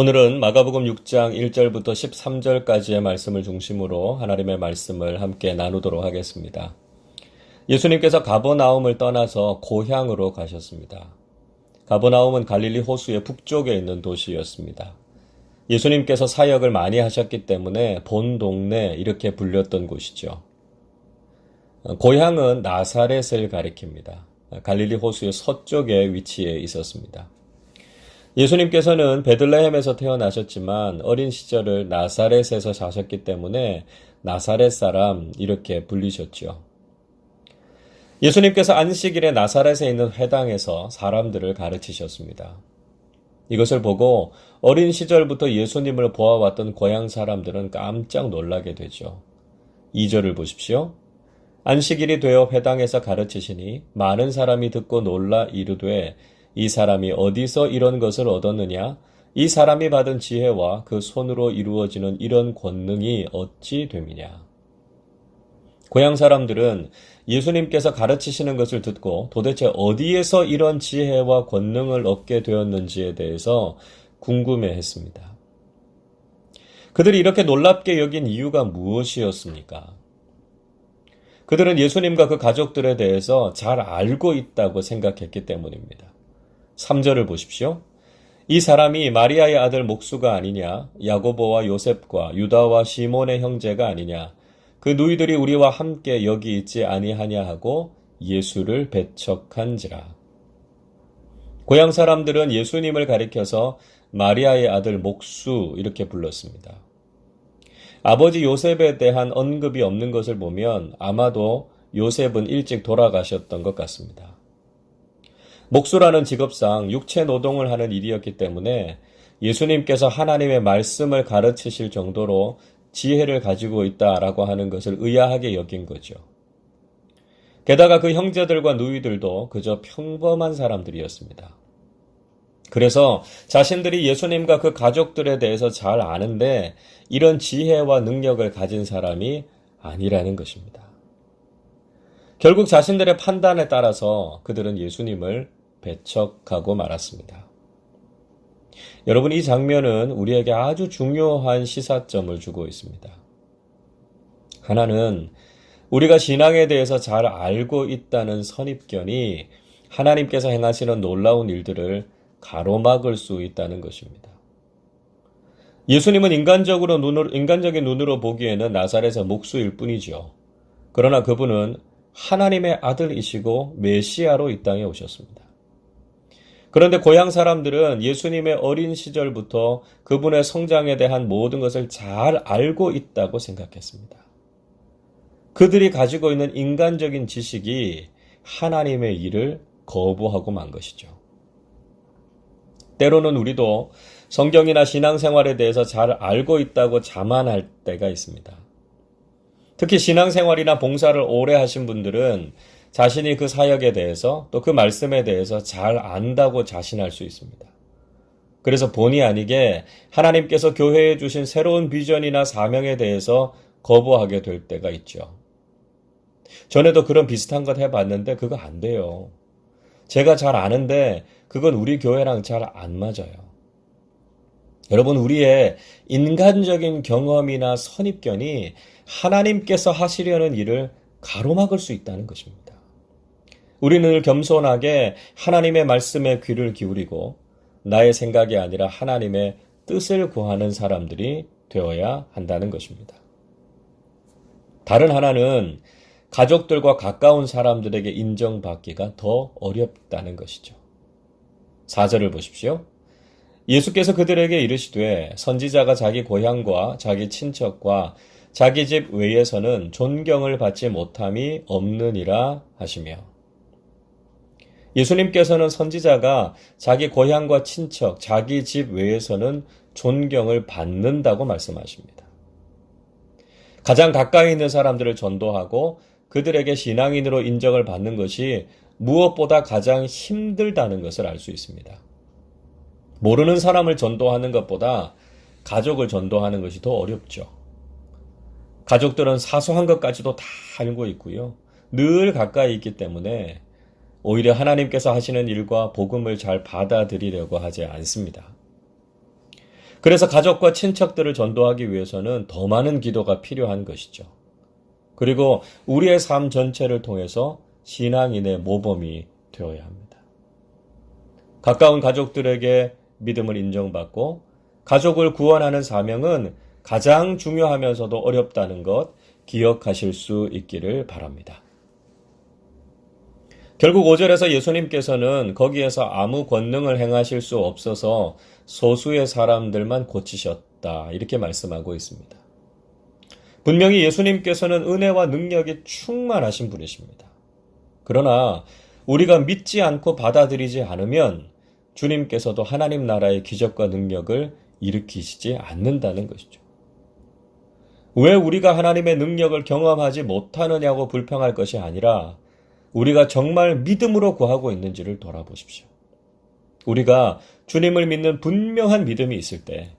오늘은 마가복음 6장 1절부터 13절까지의 말씀을 중심으로 하나님의 말씀을 함께 나누도록 하겠습니다. 예수님께서 가버나움을 떠나서 고향으로 가셨습니다. 가버나움은 갈릴리 호수의 북쪽에 있는 도시였습니다. 예수님께서 사역을 많이 하셨기 때문에 본 동네 이렇게 불렸던 곳이죠. 고향은 나사렛을 가리킵니다. 갈릴리 호수의 서쪽에 위치해 있었습니다. 예수님께서는 베들레헴에서 태어나셨지만 어린 시절을 나사렛에서 사셨기 때문에 나사렛 사람 이렇게 불리셨죠. 예수님께서 안식일에 나사렛에 있는 회당에서 사람들을 가르치셨습니다. 이것을 보고 어린 시절부터 예수님을 보아왔던 고향 사람들은 깜짝 놀라게 되죠. 2절을 보십시오. 안식일이 되어 회당에서 가르치시니 많은 사람이 듣고 놀라 이르되 이 사람이 어디서 이런 것을 얻었느냐? 이 사람이 받은 지혜와 그 손으로 이루어지는 이런 권능이 어찌 됨이냐? 고향 사람들은 예수님께서 가르치시는 것을 듣고 도대체 어디에서 이런 지혜와 권능을 얻게 되었는지에 대해서 궁금해 했습니다. 그들이 이렇게 놀랍게 여긴 이유가 무엇이었습니까? 그들은 예수님과 그 가족들에 대해서 잘 알고 있다고 생각했기 때문입니다. 3절을 보십시오. 이 사람이 마리아의 아들 목수가 아니냐, 야고보와 요셉과 유다와 시몬의 형제가 아니냐, 그 누이들이 우리와 함께 여기 있지 아니하냐 하고 예수를 배척한지라. 고향 사람들은 예수님을 가리켜서 마리아의 아들 목수 이렇게 불렀습니다. 아버지 요셉에 대한 언급이 없는 것을 보면 아마도 요셉은 일찍 돌아가셨던 것 같습니다. 목수라는 직업상 육체 노동을 하는 일이었기 때문에 예수님께서 하나님의 말씀을 가르치실 정도로 지혜를 가지고 있다라고 하는 것을 의아하게 여긴 거죠. 게다가 그 형제들과 누이들도 그저 평범한 사람들이었습니다. 그래서 자신들이 예수님과 그 가족들에 대해서 잘 아는데 이런 지혜와 능력을 가진 사람이 아니라는 것입니다. 결국 자신들의 판단에 따라서 그들은 예수님을 배척하고 말았습니다. 여러분, 이 장면은 우리에게 아주 중요한 시사점을 주고 있습니다. 하나는 우리가 신앙에 대해서 잘 알고 있다는 선입견이 하나님께서 행하시는 놀라운 일들을 가로막을 수 있다는 것입니다. 예수님은 인간적으로 눈으로, 인간적인 눈으로 보기에는 나사렛의 목수일 뿐이죠. 그러나 그분은 하나님의 아들이시고 메시아로 이 땅에 오셨습니다. 그런데 고향 사람들은 예수님의 어린 시절부터 그분의 성장에 대한 모든 것을 잘 알고 있다고 생각했습니다. 그들이 가지고 있는 인간적인 지식이 하나님의 일을 거부하고 만 것이죠. 때로는 우리도 성경이나 신앙생활에 대해서 잘 알고 있다고 자만할 때가 있습니다. 특히 신앙생활이나 봉사를 오래 하신 분들은 자신이 그 사역에 대해서 또 그 말씀에 대해서 잘 안다고 자신할 수 있습니다. 그래서 본의 아니게 하나님께서 교회에 주신 새로운 비전이나 사명에 대해서 거부하게 될 때가 있죠. 전에도 그런 비슷한 것 해봤는데 그거 안 돼요. 제가 잘 아는데 그건 우리 교회랑 잘 안 맞아요. 여러분, 우리의 인간적인 경험이나 선입견이 하나님께서 하시려는 일을 가로막을 수 있다는 것입니다. 우리는 늘 겸손하게 하나님의 말씀에 귀를 기울이고 나의 생각이 아니라 하나님의 뜻을 구하는 사람들이 되어야 한다는 것입니다. 다른 하나는 가족들과 가까운 사람들에게 인정받기가 더 어렵다는 것이죠. 4절을 보십시오. 예수께서 그들에게 이르시되 선지자가 자기 고향과 자기 친척과 자기 집 외에서는 존경을 받지 못함이 없느니라 하시며 예수님께서는 선지자가 자기 고향과 친척, 자기 집 외에서는 존경을 받는다고 말씀하십니다. 가장 가까이 있는 사람들을 전도하고 그들에게 신앙인으로 인정을 받는 것이 무엇보다 가장 힘들다는 것을 알 수 있습니다. 모르는 사람을 전도하는 것보다 가족을 전도하는 것이 더 어렵죠. 가족들은 사소한 것까지도 다 알고 있고요. 늘 가까이 있기 때문에 오히려 하나님께서 하시는 일과 복음을 잘 받아들이려고 하지 않습니다. 그래서 가족과 친척들을 전도하기 위해서는 더 많은 기도가 필요한 것이죠. 그리고 우리의 삶 전체를 통해서 신앙인의 모범이 되어야 합니다. 가까운 가족들에게 믿음을 인정받고 가족을 구원하는 사명은 가장 중요하면서도 어렵다는 것 기억하실 수 있기를 바랍니다. 결국 5절에서 예수님께서는 거기에서 아무 권능을 행하실 수 없어서 소수의 사람들만 고치셨다. 이렇게 말씀하고 있습니다. 분명히 예수님께서는 은혜와 능력이 충만하신 분이십니다. 그러나 우리가 믿지 않고 받아들이지 않으면 주님께서도 하나님 나라의 기적과 능력을 일으키시지 않는다는 것이죠. 왜 우리가 하나님의 능력을 경험하지 못하느냐고 불평할 것이 아니라 우리가 정말 믿음으로 구하고 있는지를 돌아보십시오. 우리가 주님을 믿는 분명한 믿음이 있을 때,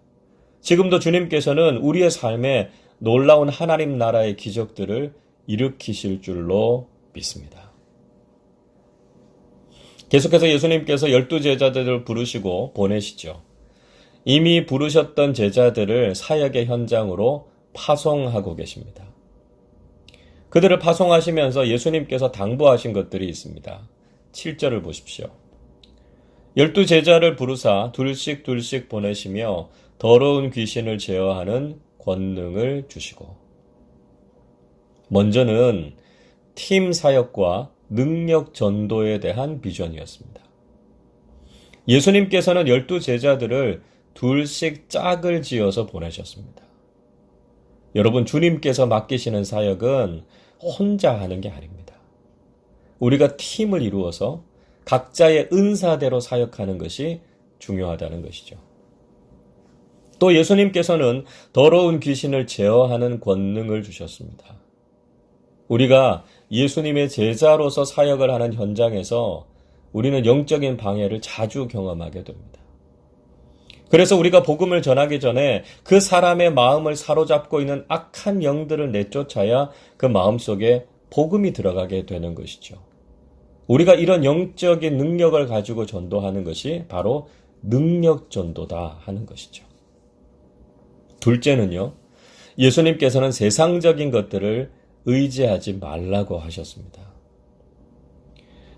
지금도 주님께서는 우리의 삶에 놀라운 하나님 나라의 기적들을 일으키실 줄로 믿습니다. 계속해서 예수님께서 열두 제자들을 부르시고 보내시죠. 이미 부르셨던 제자들을 사역의 현장으로 파송하고 계십니다. 그들을 파송하시면서 예수님께서 당부하신 것들이 있습니다. 7절을 보십시오. 열두 제자를 부르사 둘씩 둘씩 보내시며 더러운 귀신을 제어하는 권능을 주시고 먼저는 팀 사역과 능력 전도에 대한 비전이었습니다. 예수님께서는 열두 제자들을 둘씩 짝을 지어서 보내셨습니다. 여러분, 주님께서 맡기시는 사역은 혼자 하는 게 아닙니다. 우리가 팀을 이루어서 각자의 은사대로 사역하는 것이 중요하다는 것이죠. 또 예수님께서는 더러운 귀신을 제어하는 권능을 주셨습니다. 우리가 예수님의 제자로서 사역을 하는 현장에서 우리는 영적인 방해를 자주 경험하게 됩니다. 그래서 우리가 복음을 전하기 전에 그 사람의 마음을 사로잡고 있는 악한 영들을 내쫓아야 그 마음 속에 복음이 들어가게 되는 것이죠. 우리가 이런 영적인 능력을 가지고 전도하는 것이 바로 능력 전도다 하는 것이죠. 둘째는요, 예수님께서는 세상적인 것들을 의지하지 말라고 하셨습니다.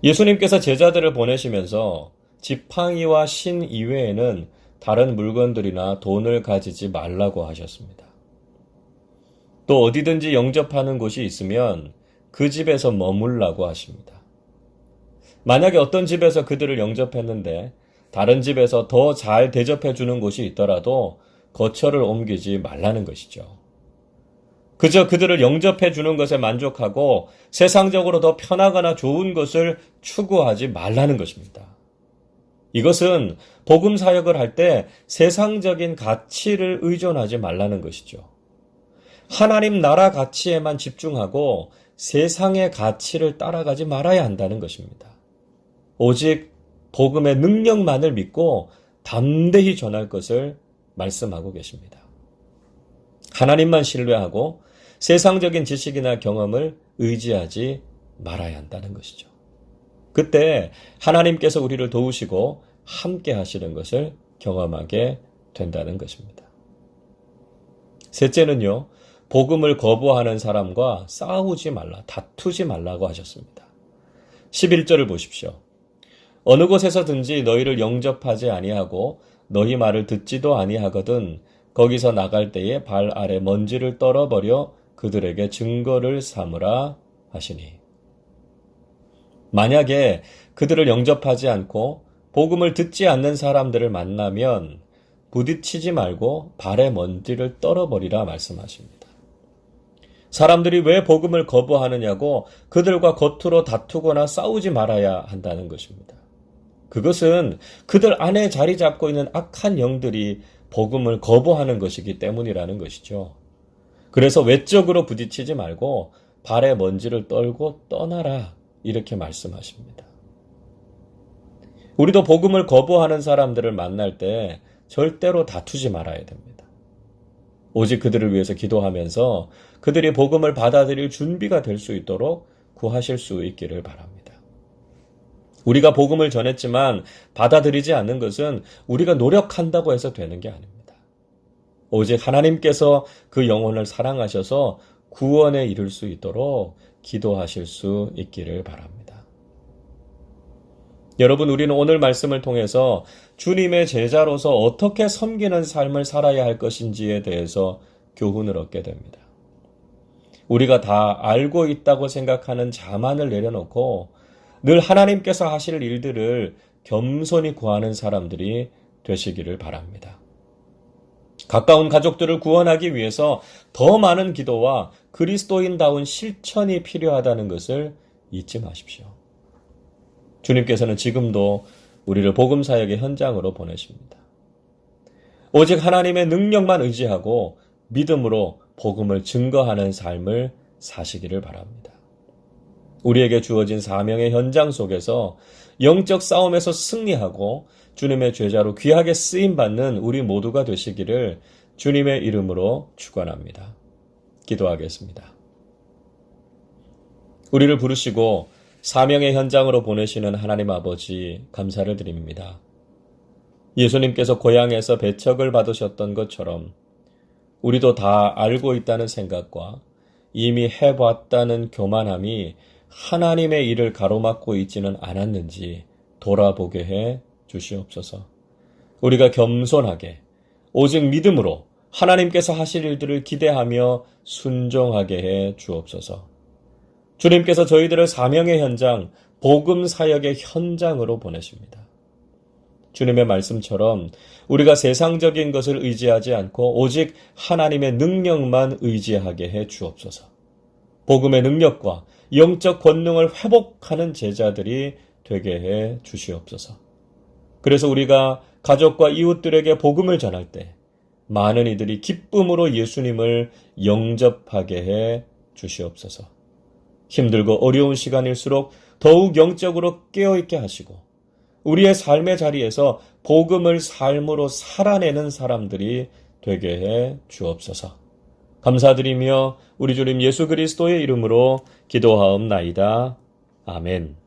예수님께서 제자들을 보내시면서 지팡이와 신 이외에는 다른 물건들이나 돈을 가지지 말라고 하셨습니다. 또 어디든지 영접하는 곳이 있으면 그 집에서 머물라고 하십니다. 만약에 어떤 집에서 그들을 영접했는데 다른 집에서 더 잘 대접해 주는 곳이 있더라도 거처를 옮기지 말라는 것이죠. 그저 그들을 영접해 주는 것에 만족하고 세상적으로 더 편하거나 좋은 것을 추구하지 말라는 것입니다. 이것은 복음 사역을 할 때 세상적인 가치를 의존하지 말라는 것이죠. 하나님 나라 가치에만 집중하고 세상의 가치를 따라가지 말아야 한다는 것입니다. 오직 복음의 능력만을 믿고 담대히 전할 것을 말씀하고 계십니다. 하나님만 신뢰하고 세상적인 지식이나 경험을 의지하지 말아야 한다는 것이죠. 그때 하나님께서 우리를 도우시고 함께 하시는 것을 경험하게 된다는 것입니다. 셋째는요, 복음을 거부하는 사람과 싸우지 말라, 다투지 말라고 하셨습니다. 11절을 보십시오. 어느 곳에서든지 너희를 영접하지 아니하고 너희 말을 듣지도 아니하거든 거기서 나갈 때에 발 아래 먼지를 떨어버려 그들에게 증거를 삼으라 하시니. 만약에 그들을 영접하지 않고 복음을 듣지 않는 사람들을 만나면 부딪히지 말고 발에 먼지를 떨어버리라 말씀하십니다. 사람들이 왜 복음을 거부하느냐고 그들과 겉으로 다투거나 싸우지 말아야 한다는 것입니다. 그것은 그들 안에 자리 잡고 있는 악한 영들이 복음을 거부하는 것이기 때문이라는 것이죠. 그래서 외적으로 부딪히지 말고 발에 먼지를 떨고 떠나라. 이렇게 말씀하십니다. 우리도 복음을 거부하는 사람들을 만날 때 절대로 다투지 말아야 됩니다. 오직 그들을 위해서 기도하면서 그들이 복음을 받아들일 준비가 될 수 있도록 구하실 수 있기를 바랍니다. 우리가 복음을 전했지만 받아들이지 않는 것은 우리가 노력한다고 해서 되는 게 아닙니다. 오직 하나님께서 그 영혼을 사랑하셔서 구원에 이를 수 있도록 기도하실 수 있기를 바랍니다. 여러분, 우리는 오늘 말씀을 통해서 주님의 제자로서 어떻게 섬기는 삶을 살아야 할 것인지에 대해서 교훈을 얻게 됩니다. 우리가 다 알고 있다고 생각하는 자만을 내려놓고 늘 하나님께서 하실 일들을 겸손히 구하는 사람들이 되시기를 바랍니다. 가까운 가족들을 구원하기 위해서 더 많은 기도와 그리스도인다운 실천이 필요하다는 것을 잊지 마십시오. 주님께서는 지금도 우리를 복음 사역의 현장으로 보내십니다. 오직 하나님의 능력만 의지하고 믿음으로 복음을 증거하는 삶을 사시기를 바랍니다. 우리에게 주어진 사명의 현장 속에서 영적 싸움에서 승리하고 주님의 죄자로 귀하게 쓰임 받는 우리 모두가 되시기를 주님의 이름으로 축원합니다. 기도하겠습니다. 우리를 부르시고 사명의 현장으로 보내시는 하나님 아버지 감사를 드립니다. 예수님께서 고향에서 배척을 받으셨던 것처럼 우리도 다 알고 있다는 생각과 이미 해봤다는 교만함이 하나님의 일을 가로막고 있지는 않았는지 돌아보게 해 주시옵소서. 우리가 겸손하게 오직 믿음으로 하나님께서 하실 일들을 기대하며 순종하게 해 주옵소서. 주님께서 저희들을 사명의 현장, 복음 사역의 현장으로 보내십니다. 주님의 말씀처럼 우리가 세상적인 것을 의지하지 않고 오직 하나님의 능력만 의지하게 해 주옵소서. 복음의 능력과 영적 권능을 회복하는 제자들이 되게 해 주시옵소서. 그래서 우리가 가족과 이웃들에게 복음을 전할 때 많은 이들이 기쁨으로 예수님을 영접하게 해 주시옵소서. 힘들고 어려운 시간일수록 더욱 영적으로 깨어있게 하시고 우리의 삶의 자리에서 복음을 삶으로 살아내는 사람들이 되게 해 주옵소서. 감사드리며 우리 주님 예수 그리스도의 이름으로 기도하옵나이다. 아멘.